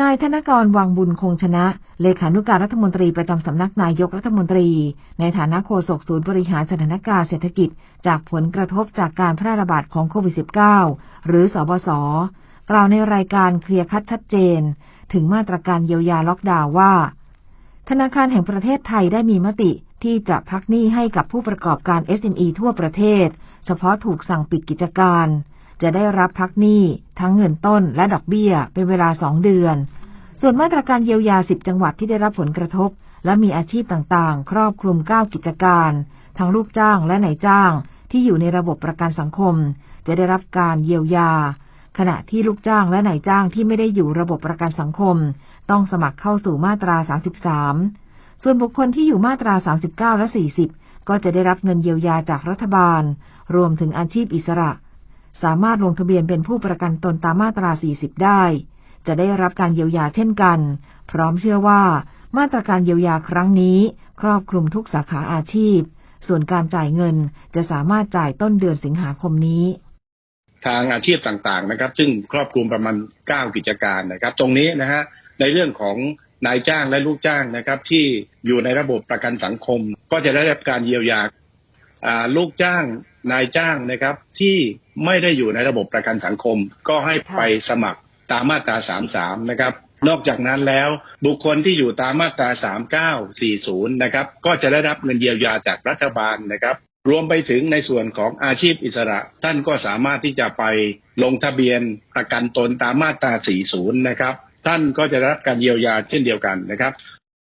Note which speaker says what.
Speaker 1: นายธนกรวังบุญคงชนะ เลขานุการรัฐมนตรีประจำสำนักนายกรัฐมนตรี ในฐานะโฆษกศูนย์บริหารสถานการณ์เศรษฐกิจ จากผลกระทบจากการแพร่ระบาดของโควิด -19 หรือสบศกล่าวในรายการเคลียร์คัดชัดเจน ถึงมาตรการเยียวยาล็อกดาวน์ว่า ธนาคารแห่งประเทศไทยได้มีมติที่จะพักหนี้ให้กับผู้ประกอบการ SME ทั่วประเทศ เฉพาะถูกสั่งปิดกิจการ จะได้รับพักหนี้ทั้งเงินต้นและดอกเบี้ยเป็นเวลาสองเดือน ส่วนมาตรการเยียวยา 10 จังหวัดที่ได้รับผลกระทบ และมีอาชีพต่างๆ ครอบคลุม 9 กิจการ ทั้งลูกจ้างและนายจ้าง ที่อยู่ในระบบประกันสังคม จะได้รับการเยียวยา ขณะที่ลูกจ้างและนายจ้างที่ไม่ได้อยู่ระบบประกันสังคม ต้องสมัครเข้าสู่มาตรา 33 ส่วนบุคคลที่อยู่มาตรา 39 และ 40 ก็จะได้รับเงินเยียวยาจากรัฐบาล รวมถึงอาชีพอิสระ สามารถลงทะเบียนเป็นผู้ประกันตนตามมาตรา 40 ได้ จะได้รับการเยียวยาเช่นกัน พร้อมเชื่อว่ามาตรการเยียวยาครั้งนี้ ครอบคลุมทุกสาขาอาชีพ ส่วนการจ่ายเงินจะสามารถจ่ายต้นเดือนสิงหาคมนี้
Speaker 2: ทางอาชีพต่างๆนะครับ ซึ่งครอบคลุมประมาณ 9 กิจการนะครับ ตรงนี้นะฮะในเรื่องของนายจ้างและลูกจ้างนะครับ ที่อยู่ในระบบประกันสังคม ก็จะได้รับการเยียวยาอ่า ลูกจ้างนายจ้างนะครับ ที่ไม่ได้อยู่ในระบบประกันสังคม ก็ให้ไปสมัครตามมาตรา 33 นะครับ นอกจากนั้นแล้วบุคคลที่อยู่ตามมาตรา 3940 นะครับ ก็จะได้รับเงินเยียวยาจากรัฐบาลนะครับ รวมไปถึงในส่วนของอาชีพอิสระ ท่านก็สามารถที่จะไปลงทะเบียนประกันตนตามมาตรา 40 นะครับ ท่านก็จะได้รับการเยียวยาเช่นเดียวกันนะครับ